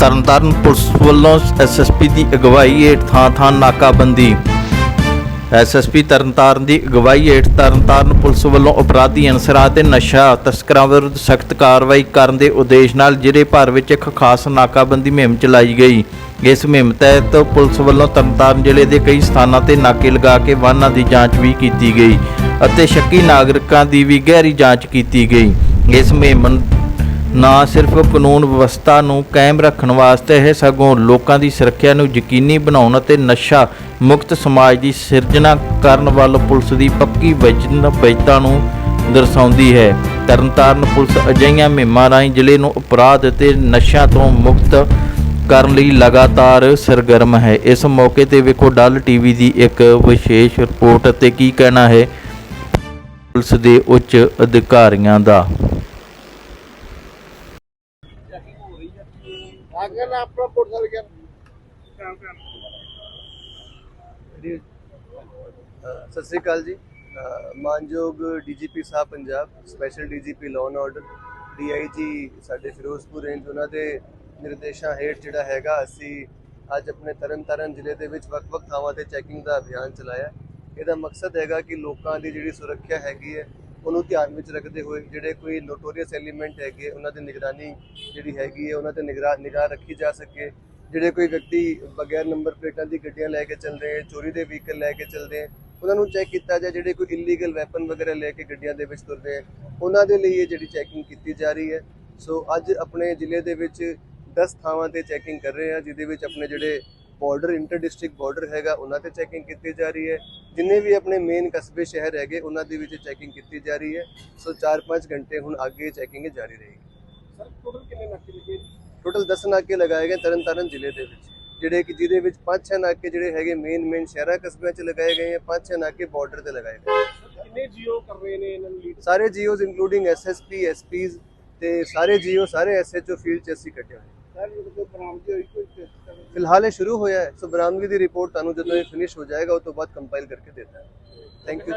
Tarn Taran police ਵੱਲੋਂ SSP ਦੀ ਅਗਵਾਈ ਹੇਠ ਥਾਂ-ਥਾਂ ਨਾਕਾਬੰਦੀ। ਐਸਐਸਪੀ ਤਰਨਤਾਰਨ ਦੀ ਅਗਵਾਈ ਹੇਠ ਤਰਨਤਾਰਨ ਪੁਲਿਸ ਵੱਲੋਂ ਅਪਰਾਧੀ ਅਨਸਰਾਂ ਤੇ ਨਸ਼ਾ ਤਸਕਰਾਂ ਵਿਰੁੱਧ ਸਖਤ ਕਾਰਵਾਈ ਕਰਨ ਦੇ ਉਦੇਸ਼ ਨਾਲ ਜ਼ਿਲ੍ਹੇ ਭਰ ਵਿੱਚ ਇੱਕ ਖਾਸ ਨਾਕਾਬੰਦੀ ਮੁਹਿੰਮ ਚਲਾਈ ਗਈ। ਇਸ ਮੁਹਿੰਮ ਤਹਿਤ ਪੁਲਿਸ ਵੱਲੋਂ ਤਰਨਤਾਰਨ ਜ਼ਿਲ੍ਹੇ ਦੇ ਕਈ ਸਥਾਨਾਂ ਤੇ ਨਾਕੇ ਲਗਾ ਕੇ ਵਾਹਨਾਂ ਦੀ ਜਾਂਚ ਵੀ ਕੀਤੀ ਗਈ ਅਤੇ ਸ਼ੱਕੀ ਨਾਗਰਿਕਾਂ ਦੀ ਵੀ ਗਹਿਰੀ ਜਾਂਚ ਕੀਤੀ ਗਈ। ਇਸ ਮੁਹਿੰਮ ਨਾ ਸਿਰਫ ਕਾਨੂੰਨ ਵਿਵਸਥਾ ਨੂੰ ਕਾਇਮ ਰੱਖਣ ਵਾਸਤੇ ਹੈ ਸਗੋਂ ਲੋਕਾਂ ਦੀ ਸੁਰੱਖਿਆ ਨੂੰ ਯਕੀਨੀ ਬਣਾਉਣ ਅਤੇ ਨਸ਼ਾ ਮੁਕਤ ਸਮਾਜ ਦੀ ਸਿਰਜਣਾ ਕਰਨ ਵੱਲ ਪੁਲਿਸ ਦੀ ਪੱਕੀ ਵਚਨਬੱਧਤਾ ਨੂੰ ਦਰਸਾਉਂਦੀ ਹੈ। ਤਰਨਤਾਰਨ ਪੁਲਿਸ ਅਜਿਹੀਆਂ ਮੁਹਿੰਮਾਂ ਰਾਹੀਂ ਜ਼ਿਲ੍ਹੇ ਨੂੰ ਅਪਰਾਧ ਅਤੇ ਨਸ਼ਿਆਂ ਤੋਂ ਮੁਕਤ ਕਰਨ ਲਈ ਲਗਾਤਾਰ ਸਰਗਰਮ ਹੈ। ਇਸ ਮੌਕੇ ਤੇ ਵੇਖੋ ਡੱਲ ਟੀਵੀ ਦੀ ਇੱਕ ਵਿਸ਼ੇਸ਼ ਰਿਪੋਰਟ ਅਤੇ ਕੀ ਕਹਿਣਾ ਹੈ ਪੁਲਿਸ ਦੇ ਉੱਚ ਅਧਿਕਾਰੀਆਂ ਦਾ। ਸਤਿ ਸ੍ਰੀ ਅਕਾਲ ਜੀ। ਮਾਨਯੋਗ DGP Sahib Punjab special DGP law and order DIG ਸਾਡੇ ਫਿਰੋਜ਼ਪੁਰ ਰੇਂਜ ਉਹਨਾਂ ਦੇ ਨਿਰਦੇਸ਼ਾਂ ਹੇਠ ਜਿਹੜਾ ਹੈਗਾ ਅਸੀਂ ਅੱਜ ਆਪਣੇ ਤਰਨਤਾਰਨ ਜ਼ਿਲ੍ਹੇ ਦੇ ਵਿੱਚ ਵੱਖ-ਵੱਖ ਥਾਵਾਂ ਤੇ ਚੈਕਿੰਗ ਦਾ ਅਭਿਆਨ ਚਲਾਇਆ। ਇਹਦਾ ਮਕਸਦ ਹੈਗਾ ਕਿ ਲੋਕਾਂ ਦੀ ਜਿਹੜੀ ਸੁਰੱਖਿਆ ਹੈਗੀ ਹੈ ਉਹਨੂੰ ਧਿਆਨ ਵਿੱਚ ਰੱਖਦੇ ਹੋਏ ਜਿਹੜੇ ਕੋਈ ਨੋਟੋਰੀਅਸ ਐਲੀਮੈਂਟ ਹੈਗੇ, ਉਹਨਾਂ ਦੀ ਨਿਗਰਾਨੀ ਜਿਹੜੀ ਹੈਗੀ ਹੈ, ਉਹਨਾਂ ਤੇ ਨਿਗਰਾ, ਨਿਗਾਹ ਰੱਖੀ ਜਾ ਸਕੇ। ਜਿਹੜੇ ਕੋਈ ਵਿਅਕਤੀ ਬਗੈਰ ਨੰਬਰ ਪਲੇਟਾਂ ਦੀ ਗੱਡੀਆਂ ਲੈ ਕੇ ਚੱਲਦੇ ਹੈ ਚੋਰੀ ਦੇ ਵਹੀਕਲ ਲੈ ਕੇ ਚੱਲਦੇ ਹੈ ਉਹਨਾਂ ਨੂੰ ਚੈੱਕ ਕੀਤਾ ਜਾਏ, ਜਿਹੜੇ ਕੋਈ ਇਲੀਗਲ ਵੈਪਨ ਵਗੈਰਾ ਲੈ ਕੇ ਗੱਡੀਆਂ ਦੇ ਵਿੱਚ ਤੁਰਦੇ ਹੈ ਉਹਨਾਂ ਦੇ ਲਈ ਇਹ ਜਿਹੜੀ ਚੈਕਿੰਗ ਕੀਤੀ ਜਾ ਰਹੀ ਹੈ। ਸੋ ਅੱਜ ਆਪਣੇ ਜ਼ਿਲ੍ਹੇ ਦੇ ਵਿੱਚ 10 ਥਾਵਾਂ ਤੇ ਚੈਕਿੰਗ ਕਰ ਰਹੇ ਹਾਂ, ਜਿਹਦੇ ਵਿੱਚ ਆਪਣੇ ਜਿਹੜੇ ਬਾਰਡਰ ਇੰਟਰ ਡਿਸਟ੍ਰਿਕਟ ਬਾਰਡਰ ਹੈਗਾ ਉਹਨਾਂ ਤੇ ਚੈਕਿੰਗ ਕੀਤੀ ਜਾ ਰਹੀ ਹੈ। ਜਿੰਨੇ ਵੀ ਆਪਣੇ ਮੇਨ ਕਸਬੇ ਸ਼ਹਿਰ ਹੈਗੇ ਉਹਨਾਂ ਦੇ ਵਿੱਚ ਚੈਕਿੰਗ ਕੀਤੀ ਜਾ ਰਹੀ ਹੈ। ਸੋ 4-5 ਘੰਟੇ ਹੁਣ ਅੱਗੇ ਚੈਕਿੰਗ ਜਾਰੀ ਰਹੇਗੀ। ਟੋਟਲ 10 ਨਾਕੇ ਲਗਾਏ ਗਏ ਤਰਨਤਾਰਨ ਜ਼ਿਲ੍ਹੇ ਦੇ ਵਿੱਚ ਜਿਹੜੇ ਕਿ ਜਿਹਦੇ ਵਿੱਚ 5-6 ਨਾਕੇ ਜਿਹੜੇ ਹੈਗੇ ਮੇਨ ਮੇਨ ਸ਼ਹਿਰਾਂ ਕਸਬਿਆਂ 'ਚ ਲਗਾਏ ਗਏ ਹਨ 5-6 ਨਾਕੇ ਬਾਰਡਰ ਤੇ ਲਗਾਏ ਗਏ ਕਿੰਨੇ ਜੀਓ ਕਰ ਰਹੇ ਨੇ ਇਹਨਾਂ ਨੂੰ ਸਾਰੇ ਜੀਓਜ਼ ਇਨਕਲੂਡਿੰਗ ਐਸਐਸਪੀ ਐਸਪੀਜ਼ ਤੇ ਸਾਰੇ ਜੀਓ ਸਾਰੇ ਐਸਐਚਓ ਫੀਲਡ 'ਚ ਅਸੀਂ ਕੱਟੇ ਹੋਏ। ਫਿਲਹਾਲ ਇਹ ਸ਼ੁਰੂ ਹੋਇਆ ਹੈ। ਸੋ ਬਰਾਮਦਗੀ ਦੀ ਰਿਪੋਰਟ ਤੁਹਾਨੂੰ ਜਦੋਂ ਇਹ ਫਿਨਿਸ਼ ਹੋ ਜਾਏਗਾ ਉਸ ਤੋਂ ਬਾਅਦ ਕੰਪਾਈਲ ਕਰਕੇ ਦੇਤਾ ਹੈ। Thank you